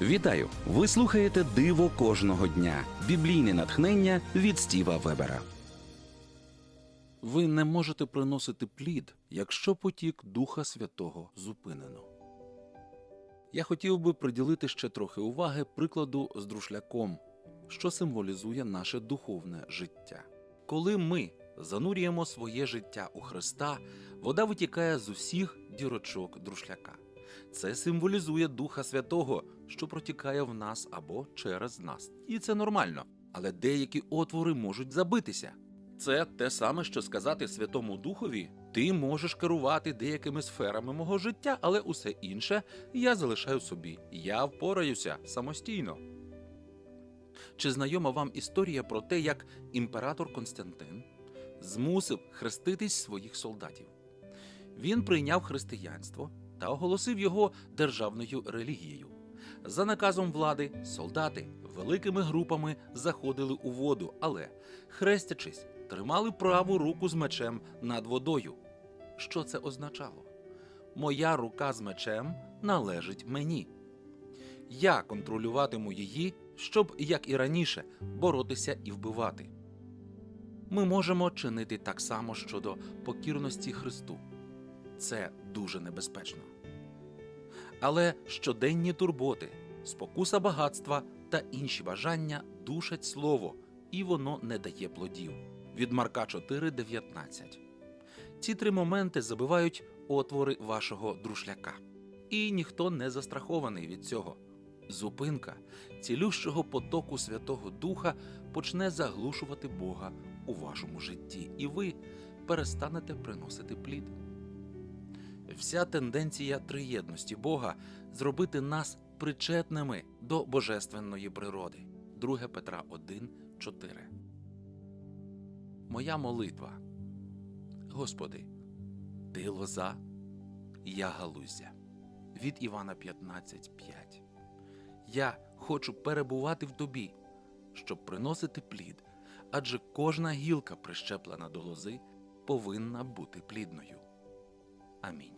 Вітаю! Ви слухаєте Диво кожного дня. Біблійне натхнення від Стіва Вебера. Ви не можете приносити плід, якщо потік Духа Святого зупинено. Я хотів би приділити ще трохи уваги прикладу з друшляком, що символізує наше духовне життя. Коли ми занурюємо своє життя у Христа, вода витікає з усіх дірочок друшляка. Це символізує Духа Святого, що протікає в нас або через нас. І це нормально. Але деякі отвори можуть забитися. Це те саме, що сказати Святому Духові: ти можеш керувати деякими сферами мого життя, але усе інше я залишаю собі. Я впораюся самостійно. Чи знайома вам історія про те, як імператор Константин змусив хреститись своїх солдатів? Він прийняв християнство та оголосив його державною релігією. За наказом влади, солдати великими групами заходили у воду, але, хрестячись, тримали праву руку з мечем над водою. Що це означало? Моя рука з мечем належить мені. Я контролюватиму її, щоб, як і раніше, боротися і вбивати. Ми можемо чинити так само щодо покірності Христу. Це дуже небезпечно. Але щоденні турботи, спокуса багатства та інші бажання душать слово, і воно не дає плодів. Від Марка 4.19. Ці три моменти забивають отвори вашого друшляка. І ніхто не застрахований від цього. Зупинка цілющого потоку Святого Духа почне заглушувати Бога у вашому житті, і ви перестанете приносити плід. Вся тенденція триєдності Бога зробити нас причетними до божественної природи. 2 Петра 1, 4. Моя молитва. Господи, Ти лоза, я галузя. Від Івана 15, 5. Я хочу перебувати в тобі, щоб приносити плід, адже кожна гілка, прищеплена до лози, повинна бути плідною. Амінь.